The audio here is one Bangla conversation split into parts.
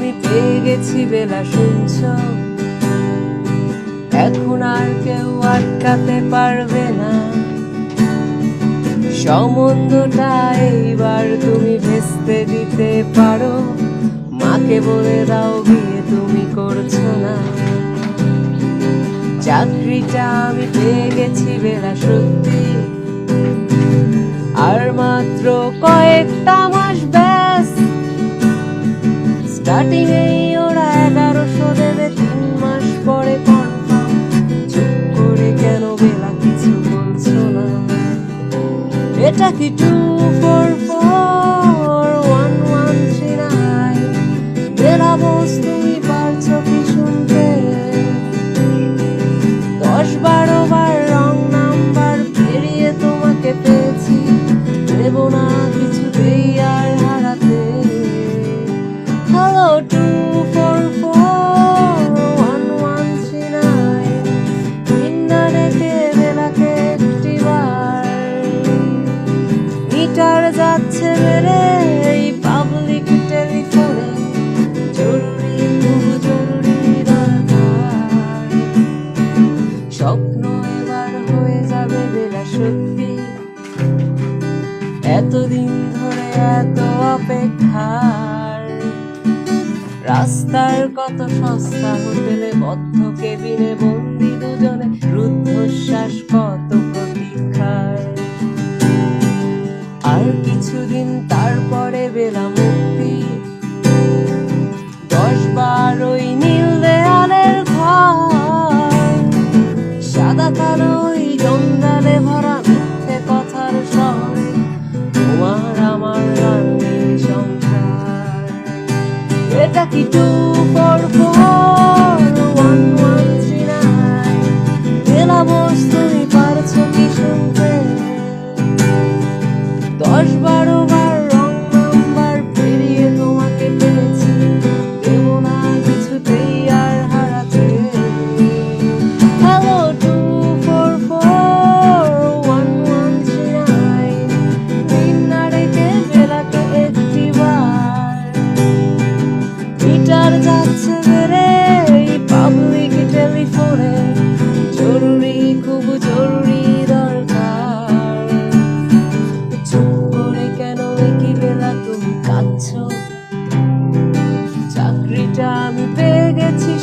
পেয়ে গেছি বেলা শুনছ। এখন আর কেউ আটকাতে পারবে না। সম্বন্ধটা এইবার তুমি ভেস্তে দিতে পারো। মাকে বলে দাও বিয়ে তুমি করছ না। চাকরিটা আমি পেয়ে গেছি বেলা সত্যি। আর মাত্র কয়েকটা এই ওরা এগারোশো দেবে তিন মাস পরে করে বেলা কিছু এটা কি টু সত্যি? এতদিন ধরে এত অপেক্ষার। রাস্তার কত সস্তা হোটেলে বদ্ধ কেবিনে বন্দি দুজনে, রুদ্ধশ্বাস কত প্রতীক্ষার। আর কিছুদিন তারপরে বেলা মুক্তি। দশ বারোই এটা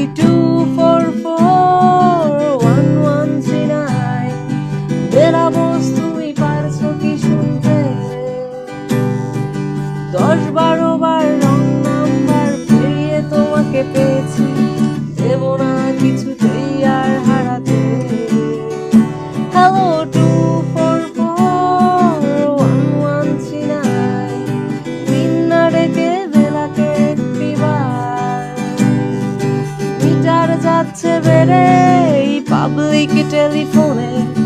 এটা কি Fique telefone